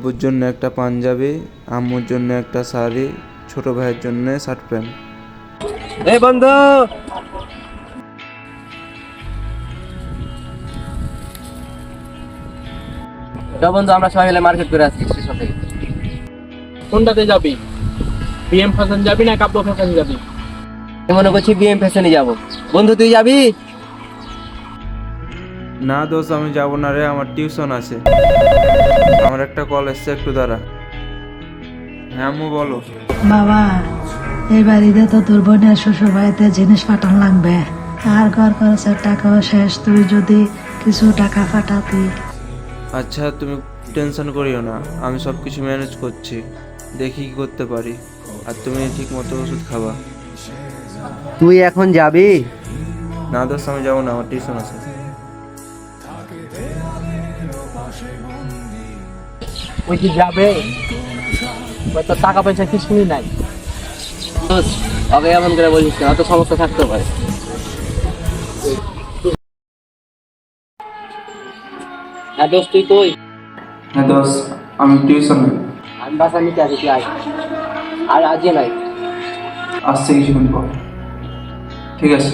আব্বুর জন্য একটা পাঞ্জাবি আম্মুর জন্য একটা শাড়ি ছোট ভাইয়ের জন্য শার্ট প্যান্ট। এই বন্ধু! তো বন্ধু আমরা সবাই মিলে মার্কেট করে আসছি স্টেশন থেকে। কোনটাতে যাবি? বিএম ফ্যাশন যাবি না কাব্য ফ্যাশন যাবি? আমি মনে করছি বিএম ফ্যাশনে যাব। বন্ধু তুই যাবি? না দোষ আমি যাব না রে আমার টিউশন আছে। আমার একটা কল এসছে একটু দাঁড়া। হ্যাঁ আম্মু বলো। বাবা এবার বাড়িতে তো তোর বোনের শ্বশুর বাড়িতে জিনিস পাঠান লাগবে। আর ঘর খরচের টাকাও শেষ। তুই যদি কিছু টাকা পাঠাতি। আচ্ছা তুমি টেনশন করিও না। আমি সব কিছু ম্যানেজ করছি। দেখি কি করতে পারি। আর তুমি ঠিক মতো ওষুধ খাবা। তুই এখন যাবি? না দোষ আমি যাব না আমার টিউশন আছে। ওই কি যাবে ওই তো টাকা পয়সা কিছুই নাই। ওকে এমন করে বলিস না অত সমস্যা থাকতে পারে। হ্যাঁ দোস্ত তুই কই? হ্যাঁ আমি টিউশনে আমি বাসা নিতে আছি তুই আয়। আর আজকে নাই? আসছে কিছুক্ষণ পর। ঠিক আছে।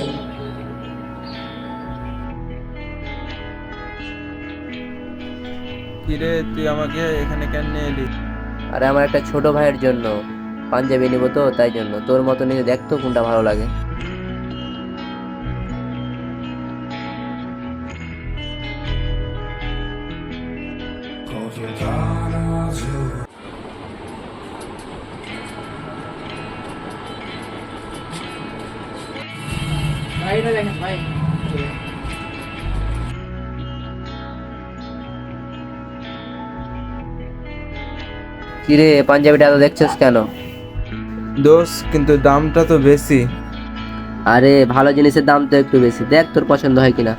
কিরে তুই আমাকে এখানে কেন নিয়ে এলি? আরে আমার একটা ছোট ভাইয়ের জন্য পাঞ্জাবি নিব তো তাই জন্য। তোর মতো নিয়ে দেখতো কোনটা ভালো লাগে। ভাইরা দেখেন ভাই। কিরে পাঞ্জাবিটা এত দেখছিস কেন? দোষ কিন্তু দামটা তো বেশি। আরে ভালো জিনিসের দাম তো একটু বেশি। দেখ তোর পছন্দ হয় কিনা।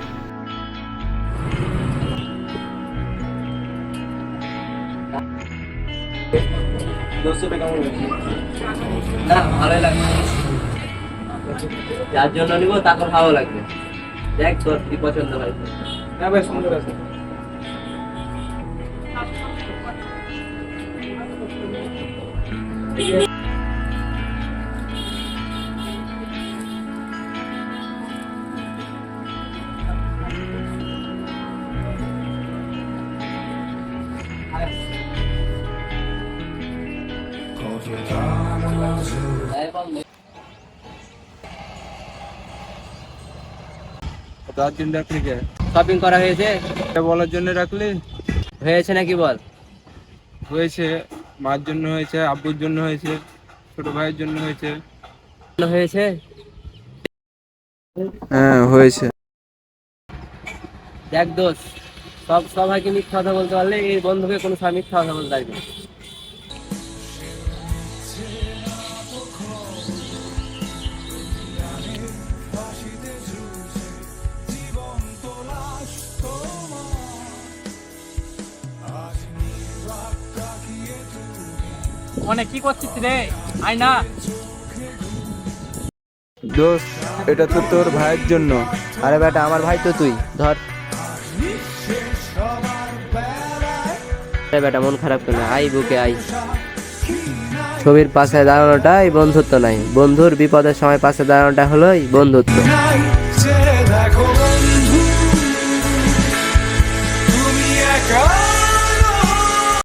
না ভালোই লাগবে যার জন্য নিব তাকে ভালো লাগবে। দেখ তোর কি পছন্দ হয়। হ্যাঁ ভাই সুন্দর আছে। তার জন্য রাখলি কে শপিং করা হয়েছে? এটা বলার জন্য রাখলি? হয়েছে নাকি বল? হয়েছে। মার জন্য হয়েছে আব্বুর জন্য হয়েছে ছোট ভাইয়ের জন্য হয়েছে। হয়েছে? হ্যাঁ হয়েছে। দেখ দোষ সব সবাইকে মিথ্যা কথা বলতে পারলে এই বন্ধুকে কোনো স্বামী মিথ্যা কথা বলতে পারবে মানে কি করছিস রে? আয় না। দোস্ত এটা তো তোর ভাইয়ের জন্য। আরে বেটা আমার ভাই তো তুই ধর। আরে বেটা মন খারাপ কেন? আই বুকে আই ছবির পাশে দাঁড়ানোটাই বন্ধুত্ব নাই। বন্ধুর বিপদের সময় পাশে দাঁড়ানোটা হলোই বন্ধুত্ব।